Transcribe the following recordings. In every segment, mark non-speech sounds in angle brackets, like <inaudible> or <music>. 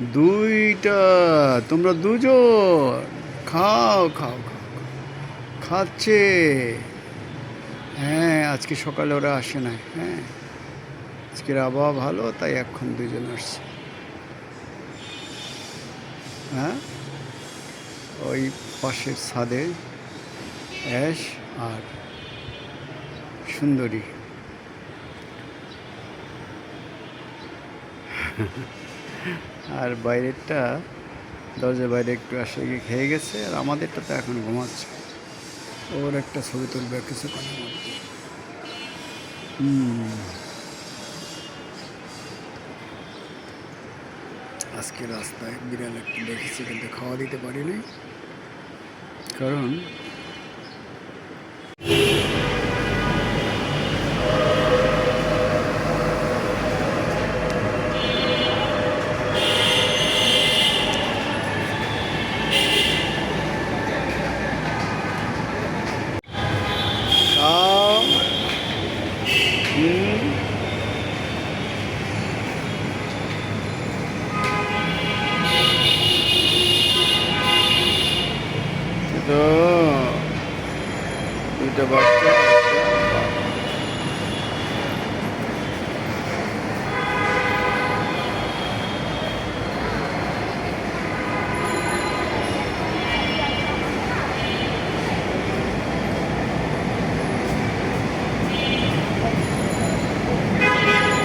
দুইটা, তোমরা দুজন। খাও খাও খাও খাচ্ছে। হ্যাঁ আজকে সকালে ওরা আসে না হ্যাঁ। আজকের আবহাওয়া ভালো, তাই এখন দুজন আসছে। হ্যাঁ? ওই পাশের ছাদে অ্যাশ আর সুন্দরী। <laughs> আর বাইরেরটা, দরজার বাইরে একটু আসে গিয়ে খেয়ে গেছে, আর আমাদেরটা তো এখন ঘুমাচ্ছে। ওর একটা ছবি তুলবে কিছু হুম। আজকে রাস্তায় বিড়াল একটু দেখেছি, কিন্তু খাওয়া দিতে পারিনি। কারণ দুইটা বাচ্চা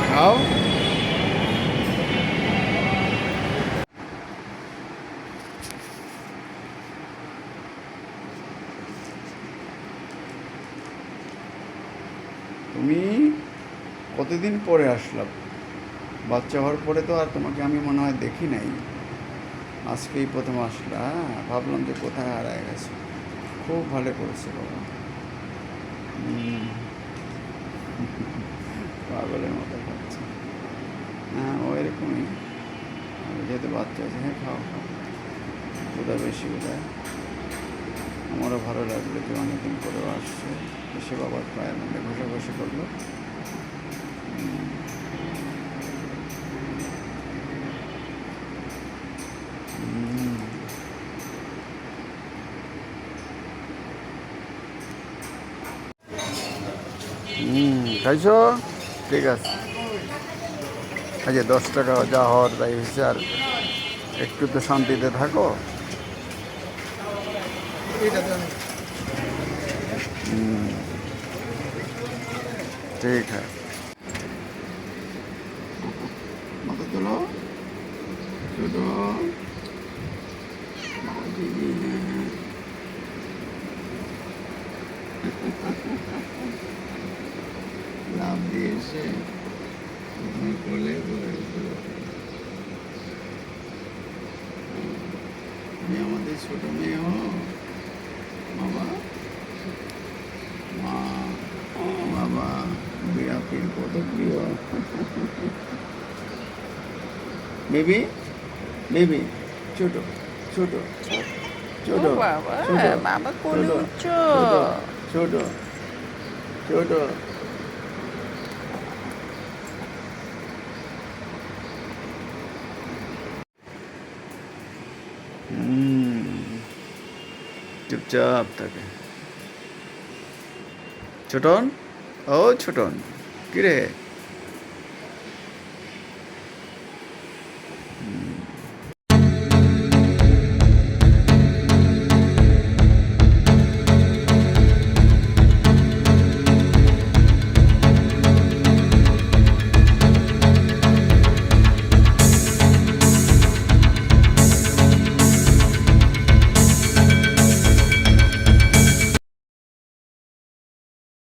খাও তুমি কতদিন পরে আসলাম? বাচ্চা হওয়ার পরে তো আর তোমাকে আমি মনে হয় দেখি নাই। আজকেই প্রথম আসলা হ্যাঁ, ভাবলাম যে কোথায় হারায় গেছে। খুব ভালো করেছে বাবা। পাগলের মতো খাচ্ছে হ্যাঁ ও এরকমই। যেহেতু বাচ্চা আছে হ্যাঁ খাও খাও। কোথায় বেশি বোধহয়। আমারও ভালো লাগল যে অনেকদিন পরেও আসছে। এসে বাবার পায়ের মধ্যে ঘষে ঘষে করল খাইছো? ঠিক আছে। আচ্ছা দশ টাকা যা হওয়ার তাই হয়েছে। আর একটু তো শান্তিতে থাকো। ঠিক है ছোটো দিদি হ্যাঁ লাভ দিয়েছে। তুমি আমাদের ছোট মেয়ে হো বাবা মা ও বাবা বিড়াপির কত প্রিয় বেবি বেবি ছোট ছোট ছোট ও বাবা ছোট, বাবা কোলে ছোট, ছোট ছোট ছোট চুপচাপ থাকে। ছোটন? ও ছোটন। কিরে